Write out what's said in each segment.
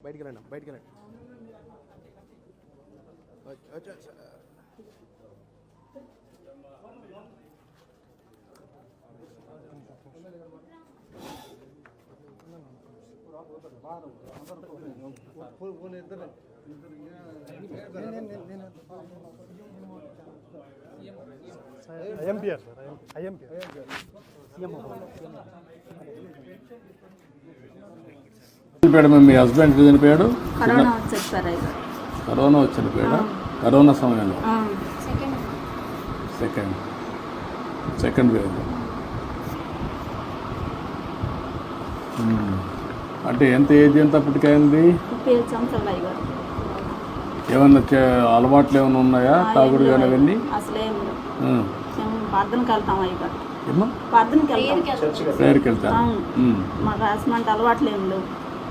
బయటికి వెళ్ళండి బయటికి వెళ్ళండి ఐఎంపిఆర్ సార్ ఐఎంపిఆర్. చనిపోయాడు మీ హస్బెండ్ చనిపోయాడు? కరోనా వచ్చేది సార్ అయితే. కరోనా వచ్చి చనిపోయాడా కరోనా సమయంలో? Second second wave. అంటే ఎంత ఏజ్ ఎంత అప్పటికైంది ఏమన్నా అలవాట్లు ఏమైనా ఉన్నాయా? తాగుడు కానీ అవన్నీ? అసలు ప్రేయర్కి వెళ్తాను. మ్మ్. మాకు రాసిమంట అలవాట్లు ఏం లేవు.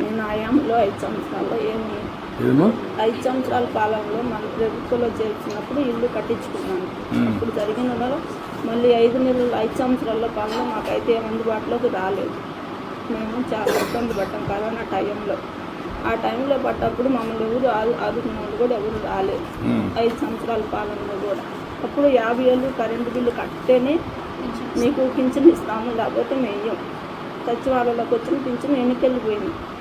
నేను ఆయాంలో ఐదు సంవత్సరాల్లో ఏమి ఐదు సంవత్సరాల కాలంలో మన ప్రభుత్వంలో చేర్చినప్పుడు ఇల్లు కట్టించుకున్నాను. అప్పుడు జరిగిన మళ్ళీ ఐదు నెలలు ఐదు సంవత్సరాల పనులు మాకైతే అందుబాటులోకి రాలేదు. మేము చాలా ఇబ్బంది పడ్డాం కరోనా టైంలో. ఆ టైంలో పడ్డప్పుడు మమ్మల్ని ఎవరు ఆదు ఆదుకున్న వాళ్ళు కూడా ఎవరు రాలేదు. మ్మ్. ఐదు సంవత్సరాల పాలనలో కూడా. అప్పుడు యాభై ఏళ్ళు కరెంటు బిల్లు కట్టేనే మీకు పింఛన్ ఇస్తాము లేకపోతే మేయం సచివాలయంలోకి వచ్చిన పింఛన్ ఎన్నికెళ్ళిపోయింది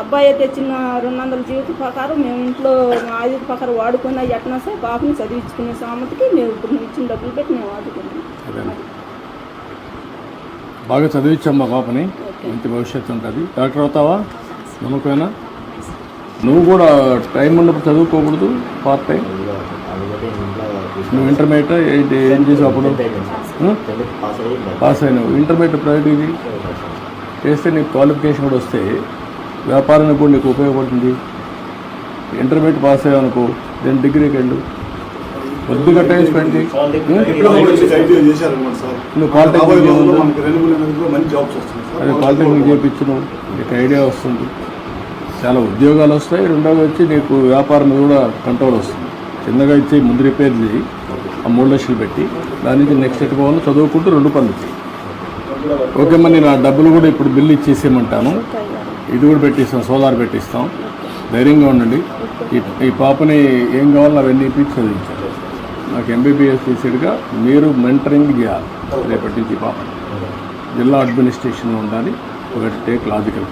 అబ్బాయి తెచ్చిన రెండు వందల జీవిత ప్రకారం మేము ఇంట్లో మా ఆయుధ ప్రకారం వాడుకొని అవి ఎట్లా సరే బాబుని చదివించుకునే సామతికి మేము ఇప్పుడు నువ్వు ఇచ్చిన డబ్బులు పెట్టి మేము వాడుకున్నాం. బాగా చదివించమ్మా పాపని మంచి భవిష్యత్తు ఉంటుంది. డాక్టర్ అవుతావా? నమ్మకమేనా? నువ్వు కూడా టైం ఉన్నప్పుడు చదువుకోకూడదు పార్ట్ టైం నువ్వు ఇంటర్మీడియట్ ఏంటి ఏం చేసావు అప్పుడు? పాస్ అయినావు. ఇంటర్మీడియట్ ప్రైవేట్ ఇది చేస్తే నీకు క్వాలిఫికేషన్ కూడా వస్తే వ్యాపారానికి కూడా నీకు ఉపయోగపడుతుంది. ఇంటర్మీడియట్ పాస్ అయ్యావు అనుకో దెన్ డిగ్రీకి వెళ్ళు కొద్దిగా టైం స్పెండ్ చేయి. నువ్వు పాలిటెక్నిక్ పాలిటెక్నిక్ చేయించు నువ్వు నీకు ఐడియా వస్తుంది. చాలా ఉద్యోగాలు వస్తాయి. రెండోది వచ్చి నీకు వ్యాపారం మీద కూడా కంట్రోల్ వస్తుంది. చిన్నగా ఇచ్చి ముందు రిపేర్ చేయి. ఆ మూడు లక్షలు పెట్టి. దాని నుంచి నెక్స్ట్ ఎటు పోవాలో చదువుకుంటూ రెండు పనులు చేయి. ఓకే. మరి నేను ఆ డబ్బులు కూడా ఇప్పుడు బిల్లు ఇచ్చేసేయమంటాను. ఇది కూడా పెట్టిస్తాం సోలార్ పెట్టిస్తాం. ధైర్యంగా ఉండండి. ఈ ఈ పాపని ఏం కావాలో అవన్నీ ఇప్పించి చదివించాలి నాకు ఎంబీబీఎస్ చేసేట్టుగా మీరు మెంటరింగ్ చేయాలి. రేపటి నుంచి ఈ పాపని. జిల్లా అడ్మినిస్ట్రేషన్లో ఉండాలి. ఒకటి టేక్ లాజికల్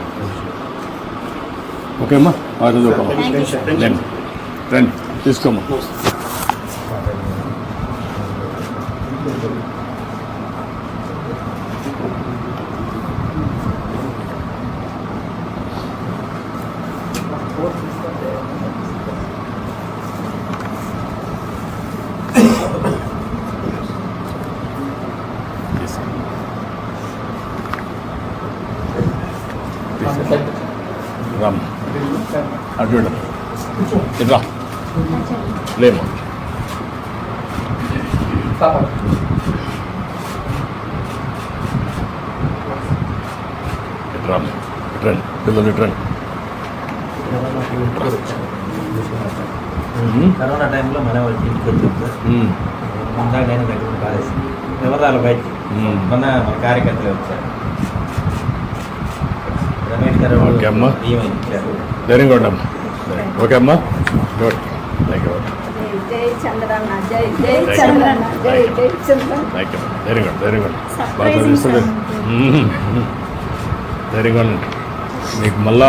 ఓకే అమ్మా బాగా చదువుకోమ్మా రండి. రండి. తీసుకోమ్మా. రామ్. అటు ఇటు. ఇటు రా లేమ్మా ఇటు రామ్మా పిల్లలు ఇట్రండి కరోనా టైంలో మన వాళ్ళకి ఇంటికి వచ్చాం సార్. ముందా నేను దగ్గర కాలేజ్ వివరాలు బయట. ఉమ్. మొన్న మన కార్యకర్తలు వచ్చారు. రమేష్ గారు ఓకే అమ్మా. ఉండమ్మా ఓకే. అమ్మా. గుడ్. Thank you. బాగా Surprising చదివిస్తుంది మ్మ్. ధైర్యంగా ఉండండి మీకు మళ్ళా